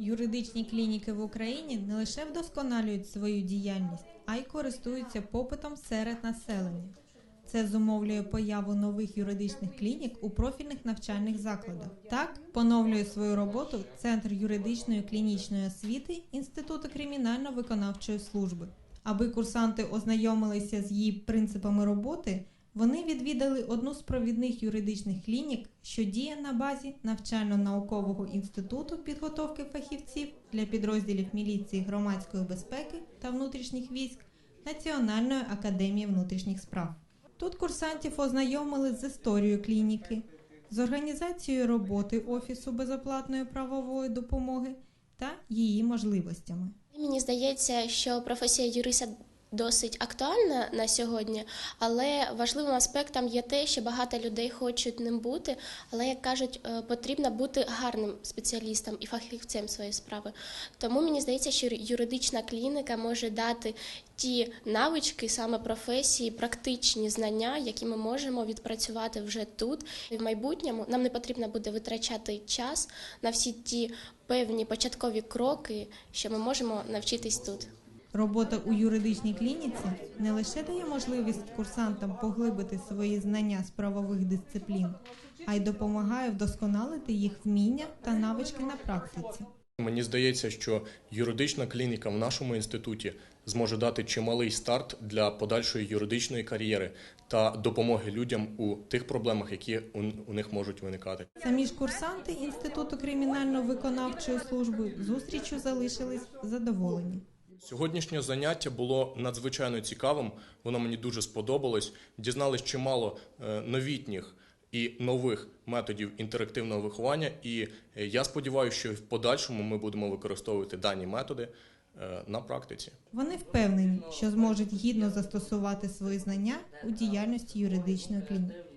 Юридичні клініки в Україні не лише вдосконалюють свою діяльність, а й користуються попитом серед населення. Це зумовлює появу нових юридичних клінік у профільних навчальних закладах. Так поновлює свою роботу Центр юридичної клінічної освіти Інституту кримінально-виконавчої служби. Аби курсанти ознайомилися з її принципами роботи, вони відвідали одну з провідних юридичних клінік, що діє на базі навчально-наукового інституту підготовки фахівців для підрозділів міліції громадської безпеки та внутрішніх військ Національної академії внутрішніх справ. Тут курсантів ознайомили з історією клініки, з організацією роботи Офісу безоплатної правової допомоги та її можливостями. Мені здається, що професія юриста досить актуальна на сьогодні, але важливим аспектом є те, що багато людей хочуть ним бути, але як кажуть, е, потрібно бути гарним спеціалістом і фахівцем своєї справи. Тому мені здається, що юридична клініка може дати ті навички, саме професії, практичні знання, які ми можемо відпрацювати вже тут і в майбутньому. Нам не потрібно буде витрачати час на всі ті певні початкові кроки, що ми можемо навчитись тут. Робота у юридичній клініці не лише дає можливість курсантам поглибити свої знання з правових дисциплін, а й допомагає вдосконалити їх вміння та навички на практиці. Мені здається, що юридична клініка в нашому інституті зможе дати чималий старт для подальшої юридичної кар'єри та допомоги людям у тих проблемах, які у, них можуть виникати. Самі ж курсанти Інституту кримінально-виконавчої служби зустрічю залишились задоволені. Сьогоднішнє заняття було надзвичайно цікавим. Воно мені дуже сподобалось. Дізнались чимало е, новітніх і нових методів інтерактивного виховання. І е, я сподіваюся, що в подальшому ми будемо використовувати дані методи е, на практиці. Вони впевнені, що зможуть гідно застосувати свої знання у діяльності юридичної клініки.